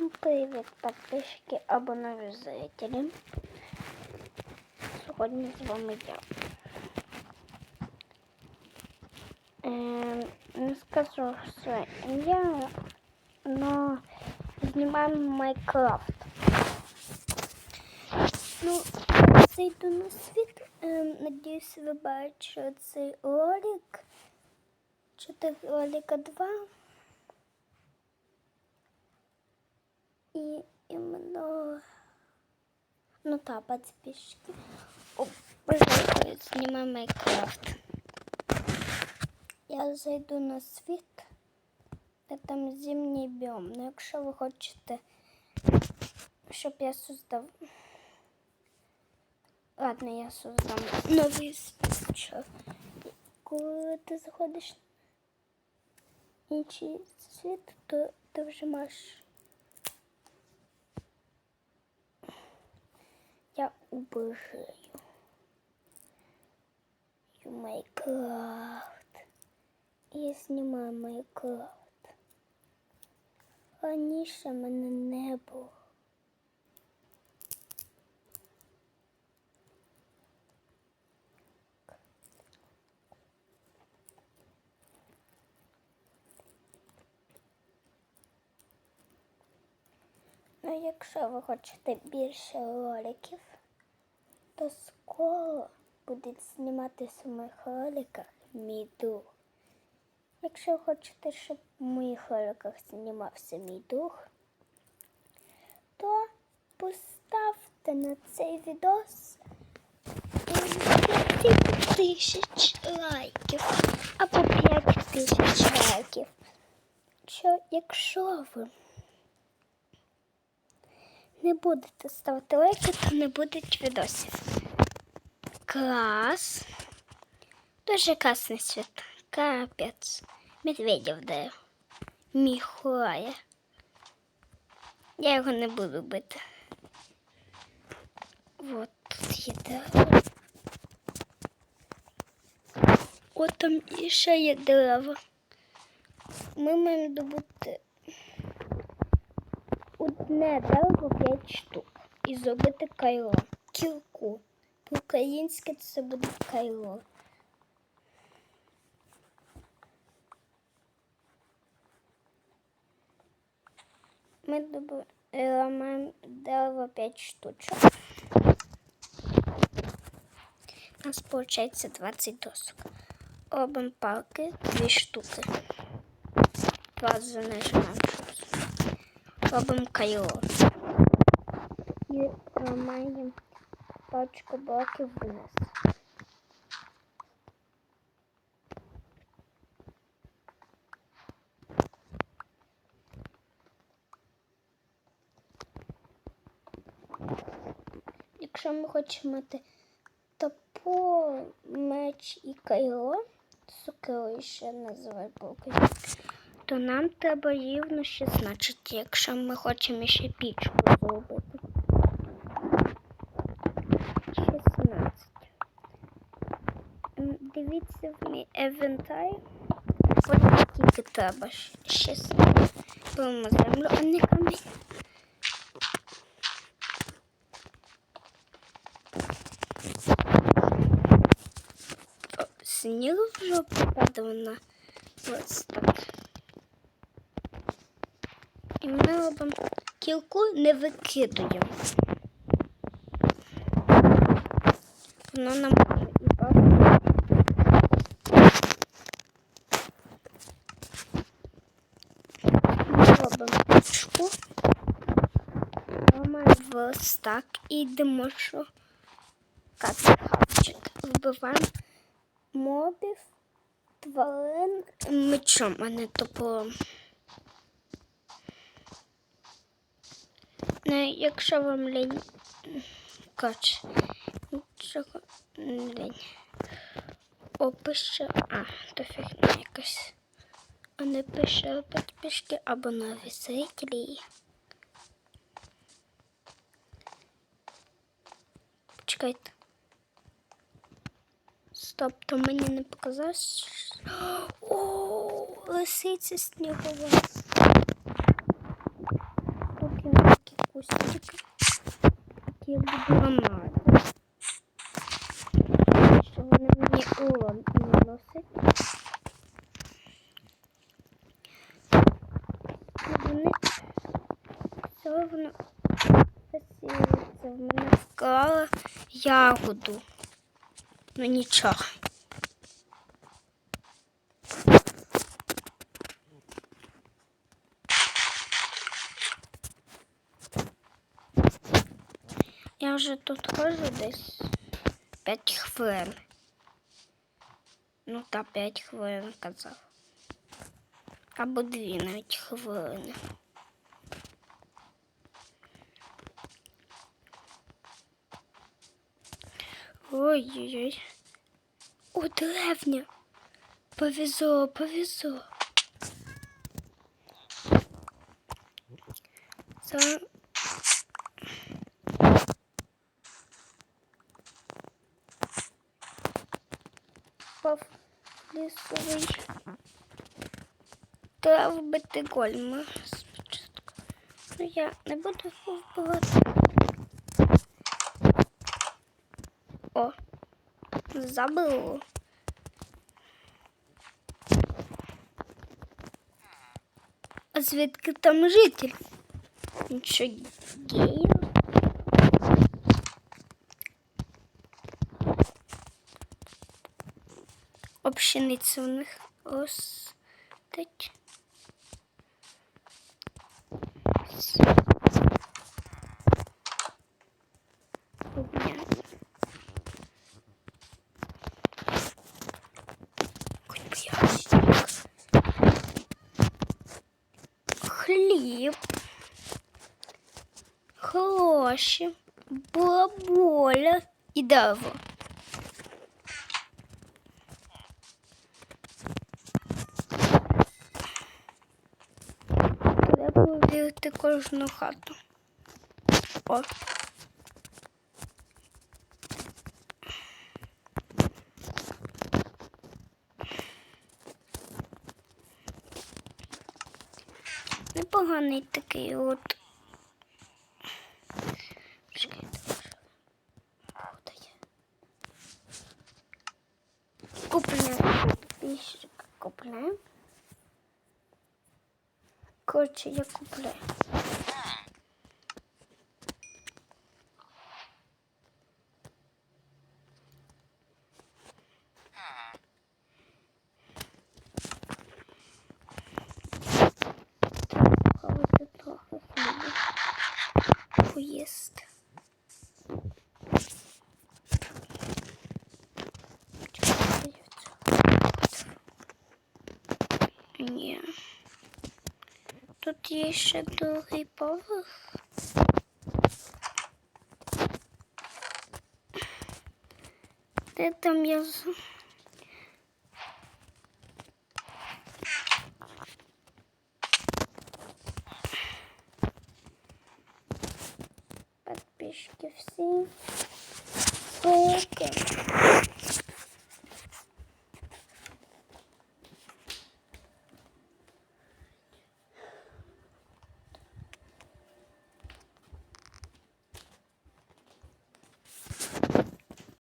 Всім привіт, підписчики або нові зрителі. Сьогодні з вами я. Ем, не скажу своє ім'я, но знімаємо Майнкрафт. Ну, зайду на світ. Ем, надіюсь, ви бачите цей ролик. Це ролика 2. И именно... Ну да, подписчики. Обожаю, знімаю Майнкрафт. Я зайду на світ, де там зимній біом. Ну, якщо ви хочете, щоб я создав... Ладно, я создам новий світ. Що? Коли ти заходиш в інший світ, то ти вже маєш Я обожаю Майнкрафт. Я знімаю Майнкрафт. Раніше мене не було. Ну, якщо ви хочете більше роликів, то скоро буде зніматися в моїх роликах мій друг. Якщо ви хочете, щоб в моїх роликах знімався мій друг, то поставте на цей відос 5 тисяч лайків або 5 тисяч лайків. Що, якщо ви не будете ставити лайки, то не будуть відосів. Клас. Дуже класний світ. Капець. Медведів дає. Міхуає. Я його не буду бити. Вот тут є дерево. От там і ще є дерева. Ми маємо добути одне дерево 5 штук і зробити кайло. Кілку. По-українськи це буде кайло. Ми ламаємо дерево 5 штучок. У нас виходить 20 досок. Робимо палки 2 штуки. Два занижаємо. Робимо кайло. І ламаємо пачку блоків вниз. Якщо ми хочемо мати топор, меч і кайло, сокирою ще називають блоки, то нам треба рівно 16, якщо ми хочемо ще пічку зробити. 16. Дивіться в мій інвентарі. Ось скільки треба. 16. Беремо землю, а не камінь. О, Снігу вже попадало на ось так. І ми робимо кілку не викидуємо. Воно нам. Ми робимо ось і йдемо що кати хавчик. Вбиваємо мобів, тварин мечом, а не топором. Якщо вам лінь, коротше, нічого не лінь. Опише, а, то фігня якась. А не пише підписки або нові зрителі. Чекайте. Стоп, то мені не показалось. О, лисиця снігова. Кустики. Які я буду ламати. Що вони мені урон вони все одно посіються. В мене вкрала ягоду. Ну нічого. Я вже тут ходжу десь 5 хвилин. Ну та 5 хвилин казав. Або 2 навіть хвилини. Ой-ой-ой. О, деревня. Повезло, повезло. Це... Пав лісовий. Треба вбити гольма спочатку. Ну я не буду його вбивати. О, забило. А звідки там житель? Нічого. Общениця в них ростить. Понятно. Хоть бы ящик. Хліб. Гроші. Баболя і дерево. Треба кожну хату. О. Непоганий такий от. Тут є ще другий поверх. Де там я Подписчики всі. Ссылки.